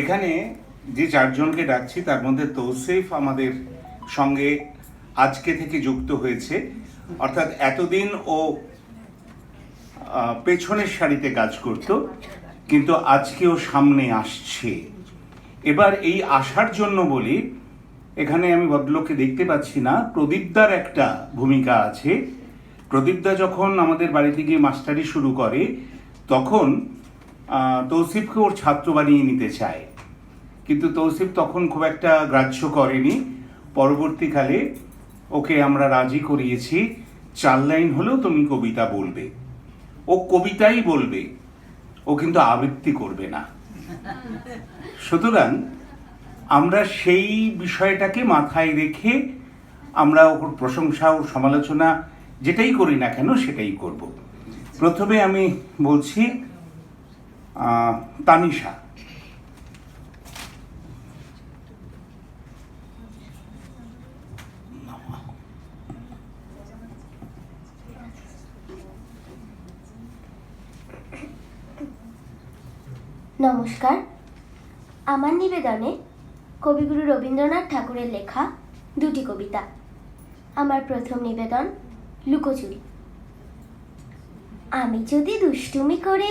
এখানে যে চারজনকে ডাকছি, তার মধ্যে তৌসিফ আমাদের সঙ্গে আজকে থেকে যুক্ত হয়েছে। অর্থাৎ এতদিন ও পেছনের সারিতে কাজ করত, কিন্তু আজকেও সামনে আসছে। এবার এই আসার জন্য বলি, এখানে আমি ভদ্রলোককে দেখতে পাচ্ছি না, প্রদীপদার একটা ভূমিকা আছে। প্রদীপদা যখন আমাদের বাড়িতে গিয়ে মাস্টারি শুরু করে, তখন তৌসিফকে ওর ছাত্র বানিয়ে নিতে চায়। কিন্তু তৌসিফ তখন খুব একটা গ্রাহ্য করেনি। পরবর্তীকালে ওকে আমরা রাজি করিয়েছি, চার লাইন হলেও তুমি কবিতা বলবে। ও কবিতাই বলবে, ও কিন্তু আবৃত্তি করবে না। সুতরাং আমরা সেই বিষয়টাকে মাথায় রেখে আমরা ওর প্রশংসা ও সমালোচনা যেটাই করি না কেন সেটাই করব। প্রথমে আমি বলছি তানিশা নমস্কার। আমার নিবেদনে কবিগুরু রবীন্দ্রনাথ ঠাকুরের লেখা দুটি কবিতা। আমার প্রথম নিবেদন লুকোচুরি। আমি যদি দুষ্টুমি করে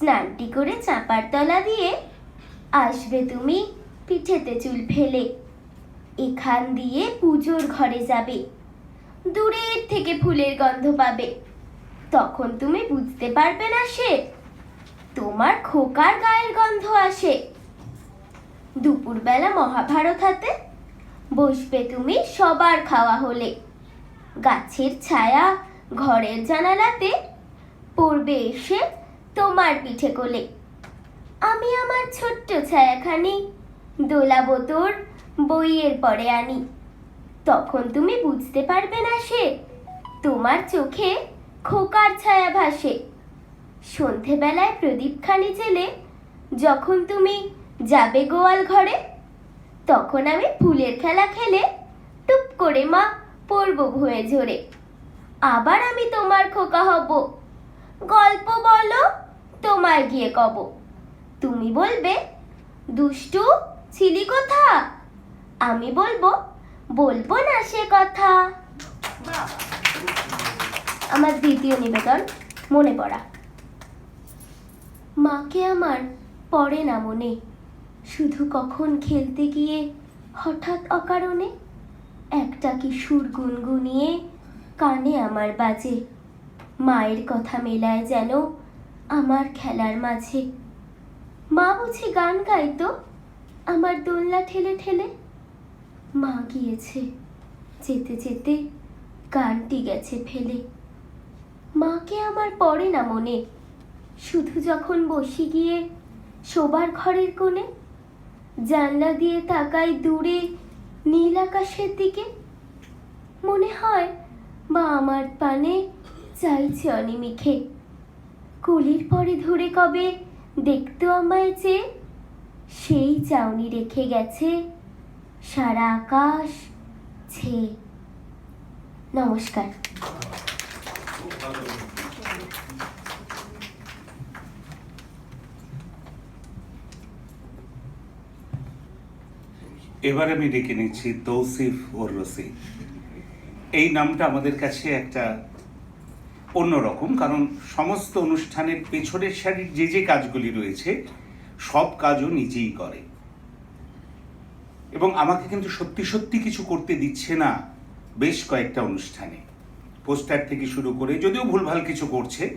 স্নানটি করে চাপার তলা দিয়ে আসবে তুমি, পিঠেতে চুল ফেলে। এখান দিয়ে পুজোর ঘরে যাবে। দূরের থেকে ফুলের গন্ধ পাবে। তখন তুমি বুঝতে পারবে না সে, তোমার খোকার গায়ের গন্ধ আসে। দুপুরবেলা মহাভারত হাতে বসবে তুমি সবার খাওয়া হলে। গাছের ছায়া ঘরের জানালাতে পড়বে এসে তোমার পিঠে কোলে। আমি আমার ছোট্ট ছায়াখানি, দোলাবো তোর বইয়ের পরে আনি। তখন তুমি বুঝতে পারবে না সে, তোমার চোখে খোকার ছায়া ভাসে। সন্ধেবেলায় প্রদীপখানি জেলে যখন তুমি যাবে গোয়াল ঘরে, তখন আমি ফুলের খেলা খেলে টুপ করে মা পড়ব ভুঁয়ে ঝরে। আবার আমি তোমার খোকা হব গল্প বলো তোমায় গিয়ে কব। তুমি বলবে, দুষ্টু, ছিলি কথা? আমি বলব বলব না সে কথা। আমার দ্বিতীয় নিবেদন, মনে পড়া। মাকে আমার পড়ে না মনে, শুধু কখন খেলতে গিয়ে হঠাৎ অকারণে একটা কি সুর গুনগুনিয়ে কানে আমার বাজে। মায়ের কথা মেলায় যেন আমার খেলার মাঝে। মা বুঝি গান গাইতো? আমার দোলনা ঠেলে ঠেলে। মা গিয়েছে। যেতে যেতে গানটি গেছে ফেলে। মাকে আমার পড়ে না মনে। শুধু যখন বসে গিয়ে শোবার ঘরের কোণে, জানলা দিয়ে তাকাই দূরে নীল আকাশের দিকে। মনে হয় মা আমার পানে চাইছে অনিমিখে। কুলির পরে ধরে কবে? দেখতো আমায় যে সেই চাউনি রেখে গেছে। সারা আকাশ ছে। নমস্কার। এবার আমি ডেকে নিচ্ছি তৌসিফ ওর রসিদ এই নামটা আমাদের কাছে একটা অন্যরকম, কারণ সমস্ত অনুষ্ঠানের পেছনের সারির যে যে কাজগুলি রয়েছে, সব কাজও নিজেই করে। এবং আমাকে কিন্তু সত্যি সত্যি কিছু করতে দিচ্ছে না বেশ কয়েকটা অনুষ্ঠানে। পোস্টার থেকে শুরু করে, যদিও ভুলভাল কিছু করছে,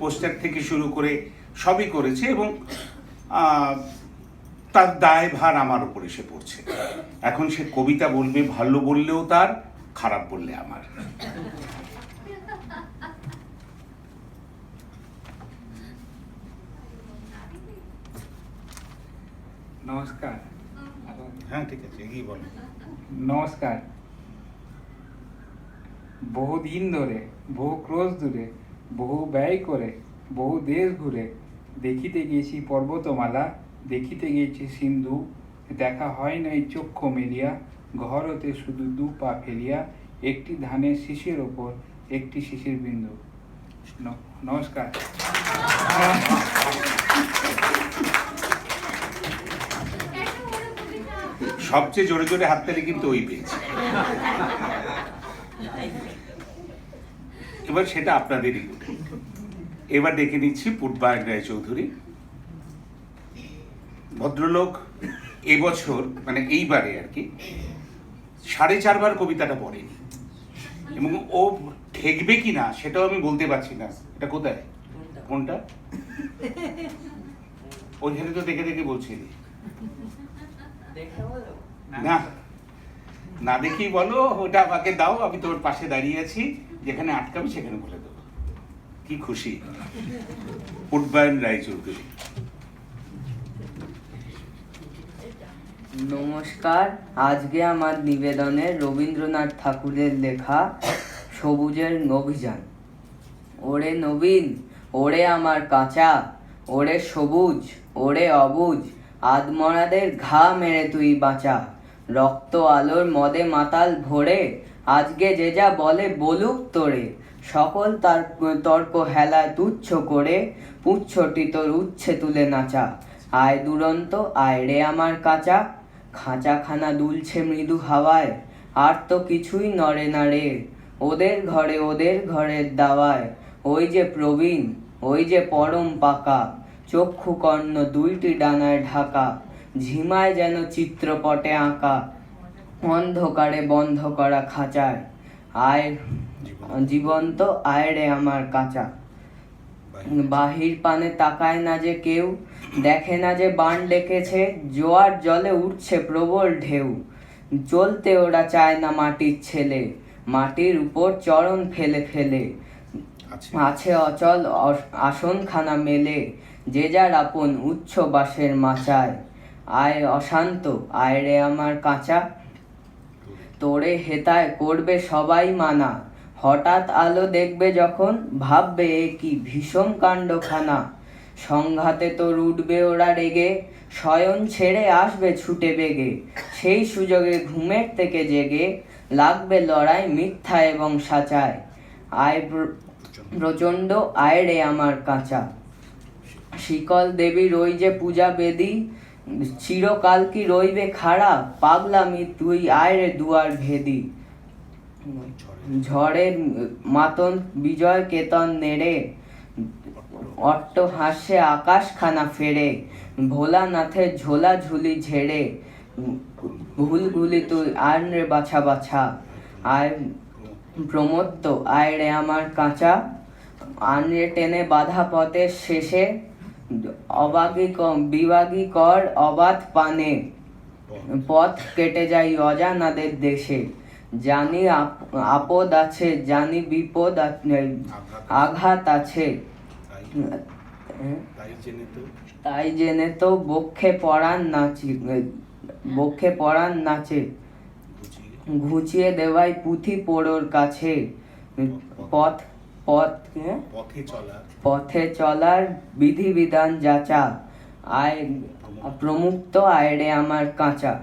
পোস্টার থেকে শুরু করে সবই করেছে এবং তার দায় ভার আমার উপর এসে পড়ছে। এখন সে কবিতা বলবে, ভালো বললেও তার, খারাপ বললে আমার। নমস্কার। হ্যাঁ ঠিক আছে এগিয়ে বলো। নমস্কার। বহু দিন ধরে বহু ক্রোশ দূরে বহু ব্যয় করে বহু দেশ ঘুরে দেখিতে গিয়েছি পর্বতমালা দেখিতে গিয়েছি সিন্ধু দেখা হয় নাই চক্ষু মেলিয়া ঘর হতে শুধু দু পা ফেলিয়া একটি ধানের শিশির ওপর একটি শিশির বিন্দু। নমস্কার। সবচেয়ে জোরে জোরে হাততালি কিন্তু ওই পেয়েছে। এবার সেটা আপনাদেরই। এবার ডেকে নিচ্ছি পূর্বায়ন রায় চৌধুরী। ভদ্রলোক এবছর মানে এইবারে আর কি সাড়ে চারবার কবিতাটা পড়েনি। এবং ও ঠেকবে কি না সেটাও আমি বলতে পারছি না। এটা কোথায়? কোনটা? ওইখানে তো দেখে দেখে বলছিলি না। না দেখি বলো, ওটা আমাকে দাও, আমি তোর পাশে দাঁড়িয়ে আছি, যেখানে আটকাবি সেখানে বলে দেবো। কি খুশি। উডবায়ন রায়চৌধুরী নমস্কার, আজকে আমার নিবেদনে রবীন্দ্রনাথ ঠাকুরের লেখা সবুজের অভিযান ওরে নবীন, ওরে আমার কাঁচা, ওরে সবুজ, ওরে অবুজ আদমরাদের ঘা মেরে তুই বাঁচা। রক্ত আলোর মদে মাতাল ভরে, আজকে যে যা বলে বলুক তোরে। সকল তার, তর্ক হেলায় তুচ্ছ করে, পুচ্ছটি তোর উচ্ছে তুলে নাচা। আয় দুরন্ত, আয় রে আমার কাঁচা। খাঁচাখানা দুলছে মৃদু হাওয়ায়, আর তো কিছুই নড়ে না রে। ওদের ঘরে, ওদের ঘরের দাওয়ায়, ওই যে প্রবীণ, ওই যে পরম পাকা। চক্ষু কর্ণ দুইটি ডানায় ঢাকা। ঝিমায় যেন চিত্রপটে আঁকা অন্ধকারে বন্ধ করা খাঁচায়। আয় জীবন্ত আয় রে আমার কাঁচা। বাহির পানে তাকায় না যে কেউ দেখে না যে বান ডেকেছে জোয়ার জলে উঠছে প্রবল ঢেউ। চলতে ওরা চায় না মাটির ছেলে মাটির উপর চরণ ফেলে ফেলে। আছে। অচল আসনখানা মেলে যে যার আপন উচ্চ বাসের মাচায়। আয় অশান্ত, আয় রে আমার কাঁচা। তোরে হেতায় করবে সবাই মানা। হঠাৎ আলো দেখবে যখন, ভাববে কি ভীষণ কাণ্ডখানা। সংঘাতে তোর উঠবে ওরা রেগে, শয়ন ছেড়ে আসবে ছুটে বেগে। সেই সুযোগে ঘুমের থেকে জেগে, লাগবে লড়াই মিথ্যা এবং সাচায়। আয় প্র- প্রচণ্ড, আয় রে আমার কাঁচা। শিকল দেবীর ওই যে পূজা বেদি চিরকাল কি রইবে খাড়া? পাগলামি, তুই আয় রে দুয়ার ভেদি। ঝড়ের মাতন, বিজয় কেতন নেড়ে। অট্ট হাসে আকাশ খানা ফেরে ভোলানাথের ঝোলা ঝুলি ঝেড়ে। ভুলগুলি তুই আর রে বাছা বাছা। আয় প্রমত্ত, আয় রে আমার কাঁচা। আনরে টেনে বাধা পথের শেষে অবাগী বিবাগী কর অবাধ পানে। পথ কেটে যাই অজানাদের দেশে। জানি আপ- আপদ আছে জানি বিপদ আঘাত আছে? তাই জেনে তো। বক্ষে পড়ান নাচি বক্ষে পড়ান নাচে। ঘুচিয়ে। দেওয়াই পুঁথি পোড়োর কাছে। পথ পথ? পথে চলা পথে চলার বিধিবিধান যাচা। আয় প্রমুক্ত আয় রে আমার কাঁচা।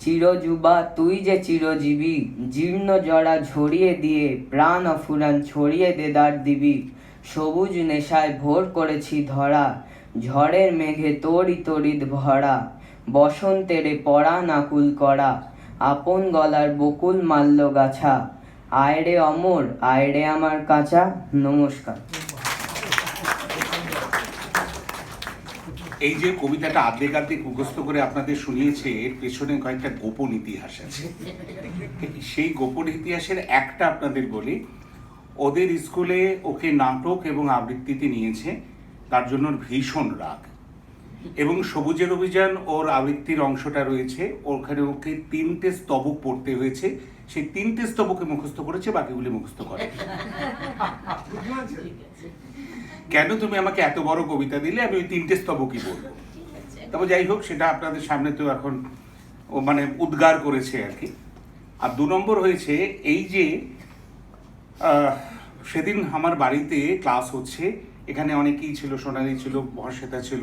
চিরযুবা তুই যে চিরজীবী জীর্ণ জরা ঝরিয়ে দিয়ে প্রাণ অফুরান ছড়িয়ে দেদার দিবি। সবুজ নেশায় ভোর করেছি ধরা ঝড়ের মেঘে তরি তরিত ভরা। বসন্তেরে পড়া নাকুল করা আপন গলার বকুল মাল্য গাছা। আয় রে অমর আয় রে আমার কাঁচা, নমস্কার। এই যে কবিতাটা আর্ধেক আর্ধেক মুখস্থ করে আপনাদের শুনিয়েছে, এর পেছনে কয়েকটা গোপন ইতিহাস আছে। সেই গোপন ইতিহাসের একটা আপনাদের বলি, ওদের স্কুলে ওকে নাটক এবং আবৃত্তিতে নিয়েছে, তার জন্য ভীষণ রাগ। এবং সবুজের অভিযান ওর আবৃত্তির অংশটা রয়েছে, ওখানে ওকে তিনটে স্তবক পড়তে হয়েছে সেই তিনটে স্তবকে মুখস্থ করেছে, বাকিগুলি মুখস্থ করে। কেন তুমি আমাকে এত বড় কবিতা দিলে? আমি ওই তিনটে স্তবকই বলব। তবে যাই হোক, সেটা আপনাদের সামনে তো এখন ও মানে উদ্গার করেছে আর কি। আর দু নম্বর হয়েছে, এই যে সেদিন আমার বাড়িতে ক্লাস হচ্ছে। এখানে অনেকেই ছিল, সোনালি ছিল ভরসেতা ছিল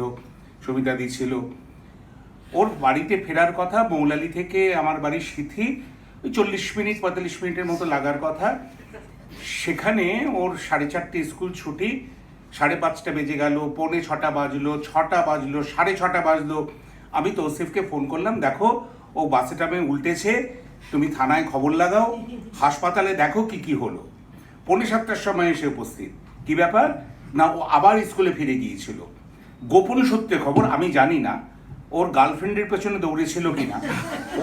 সবিতাদি ছিল। ওর বাড়িতে ফেরার কথা মৌলালি থেকে আমার বাড়ির সিথি ওই চল্লিশ মিনিট, পঁয়তাল্লিশ মিনিটের মতো লাগার কথা। সেখানে ওর সাড়ে চারটে স্কুল ছুটি, সাড়ে পাঁচটা বেজে গেল, পৌনে ছটা বাজলো ছটা বাজলো, সাড়ে ছটা বাজলো। আমি তৌসিফকে ফোন করলাম, দেখো, ও বাসে টামে উল্টেছে, তুমি থানায় খবর লাগাও, হাসপাতালে দেখো কি কি হলো। পৌনে সাতটার সময় এসে উপস্থিত। কি ব্যাপার? না, ও আবার স্কুলে ফিরে গিয়েছিল। গোপন সূত্রে খবর, আমি জানি না ওর গার্লফ্রেন্ডের পেছনে দৌড়েছিল কিনা?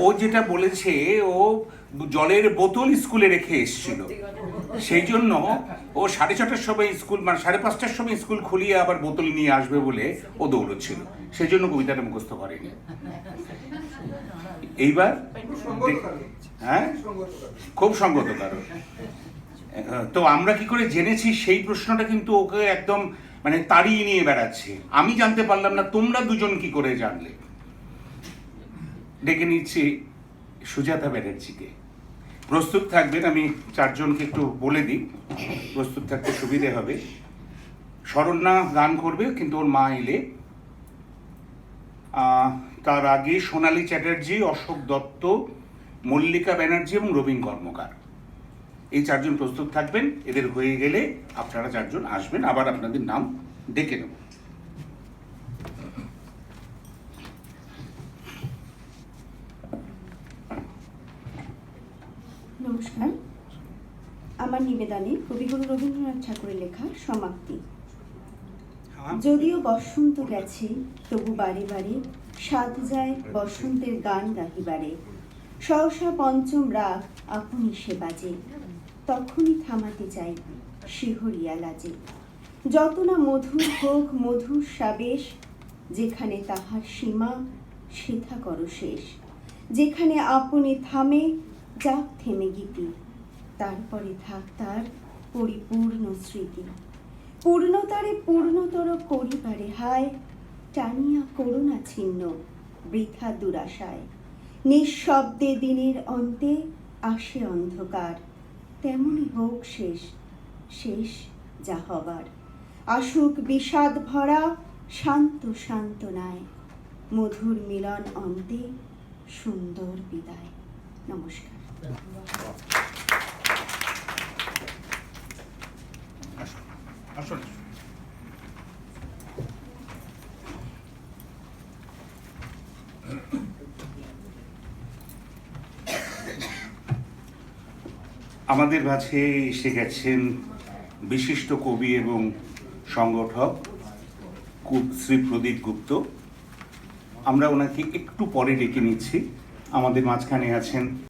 ও যেটা বলেছে ও জলের বোতল স্কুলে রেখে এসেছিল। সেই জন্য ও সাড়ে ছটার সময় স্কুল মানে সাড়ে পাঁচটার সময় স্কুল খুলিয়ে আবার বোতল নিয়ে আসবে বলে ও দৌড়চ্ছিল। সেই জন্য কবিতাটা মুখস্থ করেনি। এইবার হ্যাঁ? খুব সঙ্গত কারণ। তো আমরা কি করে জেনেছি সেই প্রশ্নটা কিন্তু ওকে একদম মানে তাড়িয়ে নিয়ে বেড়াচ্ছে। আমি জানতে পারলাম না তোমরা দুজন কি করে জানলে। ডেকে নিচ্ছি সুজাতা ব্যানার্জিকে। প্রস্তুত থাকবেন, আমি চারজনকে একটু বলে দিই। প্রস্তুত থাকতে সুবিধে হবে। শরণ্যা গান করবে, কিন্তু ওর মা এলে। তার আগে সোনালী চ্যাটার্জি, অশোক দত্ত, মল্লিকা ব্যানার্জি এবং রবীন কর্মকার। এই চারজন প্রস্তুত থাকবেন। এদের হয়ে গেলে আপনারা চারজন আসবেন। আবার আপনাদের নাম ডেকে নেব। নমস্কার। আমার নিবেদনে কবিগুরু রবীন্দ্রনাথ ঠাকুরের লেখা সমাপ্তি। যদিও বসন্ত গেছে তবু বারে বারে সাত যায় বসন্তের গান গাহিবারে। সহসা পঞ্চম রাগ আপনি সে বাজে। তখনই থামাতে চাই শিহরিয়া লাজে যত না মধুর হোক মধুর সাবেশ, যেখানে তাহার সীমা, সেথা করো শেষ। যেখানে আপনি থামে, যাক থেমে গীতি। তারপরে থাক তার পরিপূর্ণ স্মৃতি। পূর্ণতারে পূর্ণতর করিবারে হায়, টানিয়া করুণা ছিন্ন বৃথা দুরাশায়। নিঃশব্দে দিনের অন্তে আসে অন্ধকার। তেমনি হোক শেষ শেষ যা হবার। আসুক বিষাদ ভরা, শান্ত শান্ত নায় মধুর মিলন অন্তে সুন্দর বিদায়। নমস্কার। আসুন। আমাদের কাছে এসে গেছেন বিশিষ্ট কবি এবং সংগঠক শ্রী প্রদীপ গুপ্ত। আমরা ওনাকে একটু পরে ডেকে নিচ্ছি। আমাদের মাঝখানে আছেন